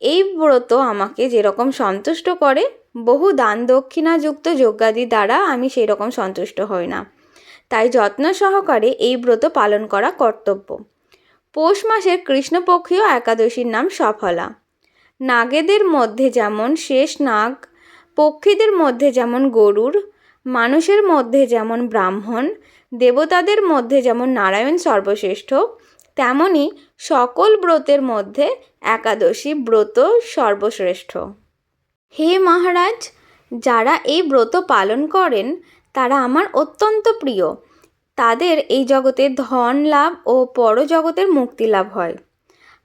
এই ব্রত আমাকে যেরকম সন্তুষ্ট করে, বহু দান দক্ষিণাযুক্ত যজ্ঞাদি দ্বারা আমি সেই রকম সন্তুষ্ট হই না। তাই যত্ন সহকারে এই ব্রত পালন করা কর্তব্য। পৌষ মাসের কৃষ্ণপক্ষীয় একাদশীর নাম সফলা। নাগেদের মধ্যে যেমন শেষ নাগ, পক্ষীদের মধ্যে যেমন গরুর, মানুষের মধ্যে যেমন ব্রাহ্মণ, দেবতাদের মধ্যে যেমন নারায়ণ সর্বশ্রেষ্ঠ তেমনি সকল ব্রতের মধ্যে একাদশী ব্রত সর্বশ্রেষ্ঠ। হে মহারাজ, যারা এই ব্রত পালন করেন, তারা আমার অত্যন্ত প্রিয়। তাদের এই জগতে ধন লাভ ও পরজগতের মুক্তি লাভ হয়।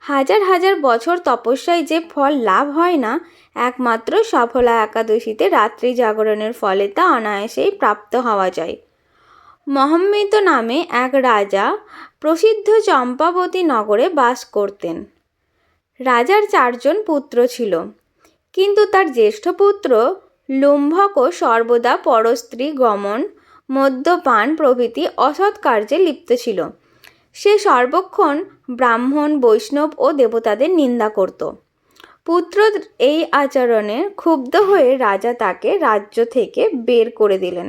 হাজার হাজার বছর তপস্যায় যে ফল লাভ হয় না, একমাত্র সফলা একাদশীতে রাত্রি জাগরণের ফলে তা অনায়াসেই প্রাপ্ত হওয়া যায়। মহম্মিত নামে এক রাজা প্রসিদ্ধ চম্পাবতী নগরে বাস করতেন। রাজার চারজন পুত্র ছিল। কিন্তু তার জ্যেষ্ঠ পুত্র লুম্ভকও সর্বদা পরস্ত্রী গমন, মদ্যপান প্রভৃতি অসৎ কার্যে লিপ্ত ছিল। সে সর্বক্ষণ ব্রাহ্মণ, বৈষ্ণব ও দেবতাদের নিন্দা করত। পুত্র এই আচরণে ক্ষুব্ধ হয়ে রাজা তাকে রাজ্য থেকে বের করে দিলেন।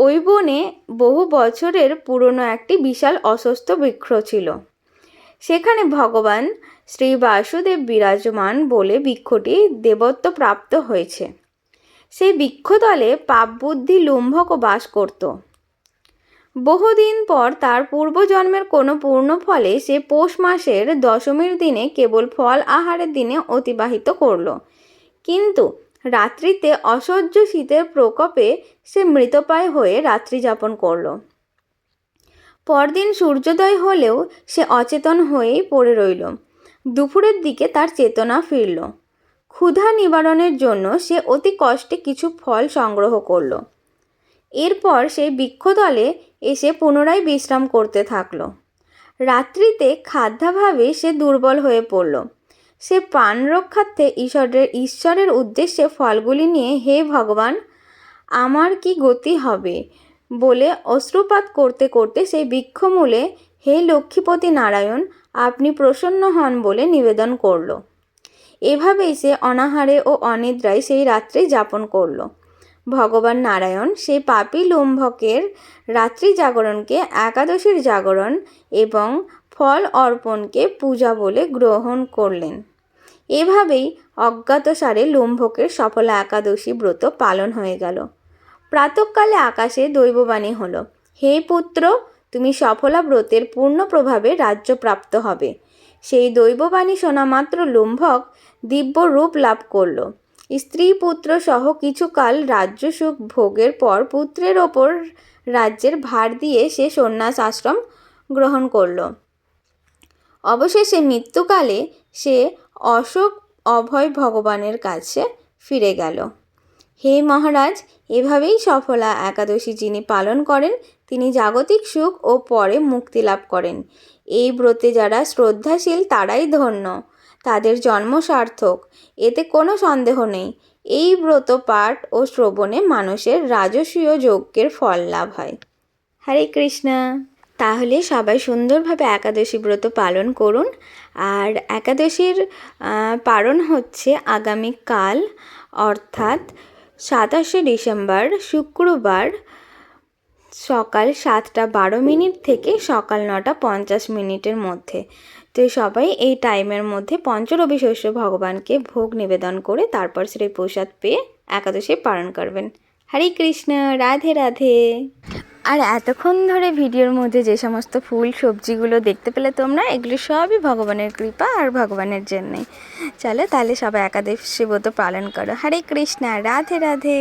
ওই বনে বহু বছরের পুরনো একটি বিশাল অসুস্থ বৃক্ষ ছিল। সেখানে ভগবান শ্রী বাসুদেব বিরাজমান বলে বৃক্ষটি দেবত্ব প্রাপ্ত হয়েছে। সেই বৃক্ষতলে পাপবুদ্ধি লুম্ভক বাস করত। বহুদিন পর তার পূর্বজন্মের কোনো পূর্ণ ফলে সে পৌষ মাসের দশমীর দিনে কেবল ফল আহারের দিনে অতিবাহিত করল। কিন্তু রাত্রিতে অসহ্য শীতের প্রকোপে সে মৃতপ্রায় হয়ে রাত্রি যাপন করল। পরদিন সূর্যোদয় হলেও সে অচেতন হয়েই পড়ে রইল। দুপুরের দিকে তার চেতনা ফিরল। ক্ষুধা নিবারণের জন্য সে অতি কষ্টে কিছু ফল সংগ্রহ করল। এরপর সেই বৃক্ষতলে এসে পুনরায় বিশ্রাম করতে থাকল। রাত্রিতে খাদ্যাভাবে সে দুর্বল হয়ে পড়ল। সে প্রাণ রক্ষার্থে ঈশ্বরের ঈশ্বরের উদ্দেশ্যে ফলগুলি নিয়ে, হে ভগবান, আমার কি গতি হবে? বলে অশ্রুপাত করতে করতে সেই বৃক্ষমূলে হে লক্ষ্মীপতি নারায়ণ, আপনি প্রসন্ন হন বলে নিবেদন করল। এভাবেই সে অনাহারে ও অনিদ্রায় সেই রাত্রি যাপন করল। ভগবান নারায়ণ সেই পাপী লুম্ভকের রাত্রি জাগরণকে, একাদশীর জাগরণ এবং ফল অর্পণকে পূজা বলে গ্রহণ করলেন। এভাবেই অজ্ঞাতসারে লুম্ভকের সফলা একাদশী ব্রত পালন হয়ে গেল। প্রাতকালে আকাশে দৈববাণী হলো, হে পুত্র, তুমি সফলা ব্রতের পূর্ণ প্রভাবে রাজ্য প্রাপ্ত হবে। সেই দৈববাণী শোনা মাত্র লুম্ভক দিব্য রূপ লাভ করল। স্ত্রী পুত্র সহ কিছুকাল রাজ্য সুখ ভোগের পর পুত্রের ওপর রাজ্যের ভার দিয়ে সে সন্ন্যাস আশ্রম গ্রহণ করল। অবশেষে মৃত্যুকালে সে অশোক অভয় ভগবানের কাছে ফিরে গেল। হে মহারাজ, এভাবেই সফলা একাদশী যিনি পালন করেন, তিনি জাগতিক সুখ ও পরে মুক্তি লাভ করেন। এই ব্রতে যারা শ্রদ্ধাশীল, তারাই ধন্য। তাদের জন্ম সার্থক, এতে কোনো সন্দেহ নেই। এই ব্রত পাঠ ও শ্রবণে মানুষের রাজসীয় যজ্ঞের ফল লাভ হয়। হরে কৃষ্ণা। তাহলে সবাই সুন্দরভাবে একাদশী ব্রত পালন করুন। আর একাদশীর পালন হচ্ছে আগামীকাল অর্থাৎ সাতাশে ডিসেম্বর, শুক্রবার সকাল সাতটা বারো মিনিট থেকে সকাল নটা পঞ্চাশ মিনিটের মধ্যে। তো সবাই এই টাইমের মধ্যে পঞ্চরবি শস্য ভগবানকে ভোগ নিবেদন করে তারপর শ্রী প্রসাদ পেয়ে একাদশী পালন করবেন। হরে কৃষ্ণ, রাধে রাধে। আর এতক্ষণ ধরে ভিডিওর মধ্যে যে সমস্ত ফুল, সবজিগুলো দেখতে পেলে তোমরা, এগুলো সবই ভগবানের কৃপা আর ভগবানের জন্যে। চলো তাহলে সবাই একাদশী ব্রত পালন করো। হরে কৃষ্ণা, রাধে রাধে।